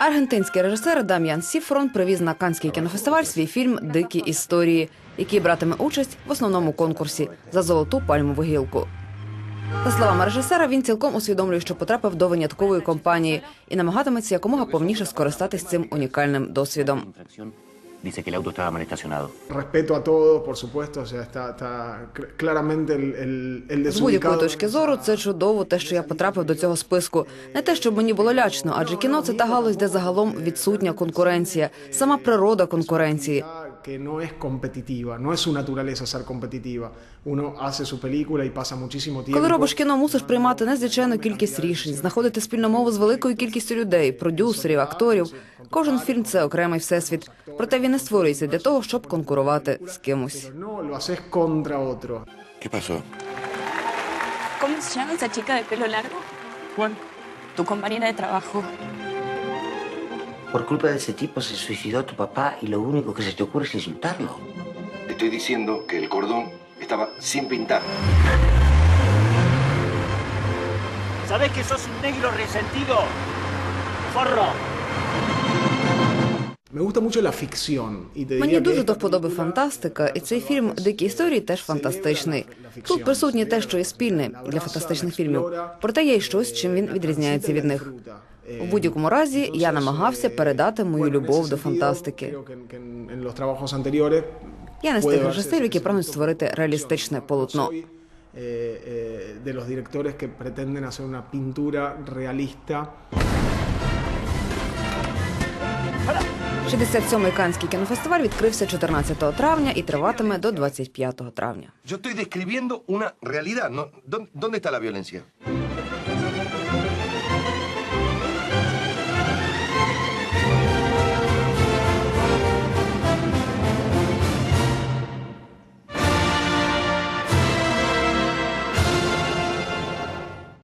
Аргентинський режисер Дам'ян Сіфрон привіз на Канський кінофестиваль свій фільм Дикі історії, який братиме участь в основному конкурсі за золоту пальмову гілку. За словами режисера, він цілком усвідомлює, що потрапив до виняткової компанії і намагатиметься якомога повніше скористатись цим унікальним досвідом. Dice que el auto estaba mal estacionado. Respeto a todos, por supuesto, o sea, está, está claramente el, el, el З будь-якої точки зору це чудово, те, що я потрапив до цього списку. Не те, щоб мені було лячно, адже кіно це та галузь, де загалом відсутня конкуренція, сама природа конкуренції. Que no es competitiva, no es su naturaleza ser competitiva. Uno hace su película y pasa muchísimo tiempo. Коли робиш кіно, мусиш приймати незвичайну кількість рішень, знаходити спільну мову з великою кількістю людей, продюсерів, акторів. Кожен фільм це окремий всесвіт. Проте він не створюється для того, щоб конкурувати з кимось. Pero lo haces contra otro. ¿Qué pasó? ¿Cómo se llama esa chica de pelo largo? ¿Cuál? Tu compañera de trabajo. Por culpa de ese tipo se suicidó tu papá y lo único que se te ocurre es insultarlo. Te Estoy diciendo que el cordón estaba sin pintar. ¿Sabés que sos un negro resentido? ¡Forro! Me gusta mucho la ficción. Мені дуже до вподоби фантастика, і цей фільм Дикі історії теж фантастичний. Тут присутнє те, що є спільне для фантастичних фільмів. Проте є й щось, чим він відрізняється від них. У будь-якому разі я намагався передати мою любов до фантастики. Я не з тих режисерів, які прагнуть створити реалістичне полотно. Eh, eh, de los directores que pretenden hacer una pintura realista 67-й Канський кінофестиваль відкрився 14 травня і триватиме до 25 травня. Yo estoy describiendo una realidad. ¿no? ¿Dó- ¿Dónde está la violencia?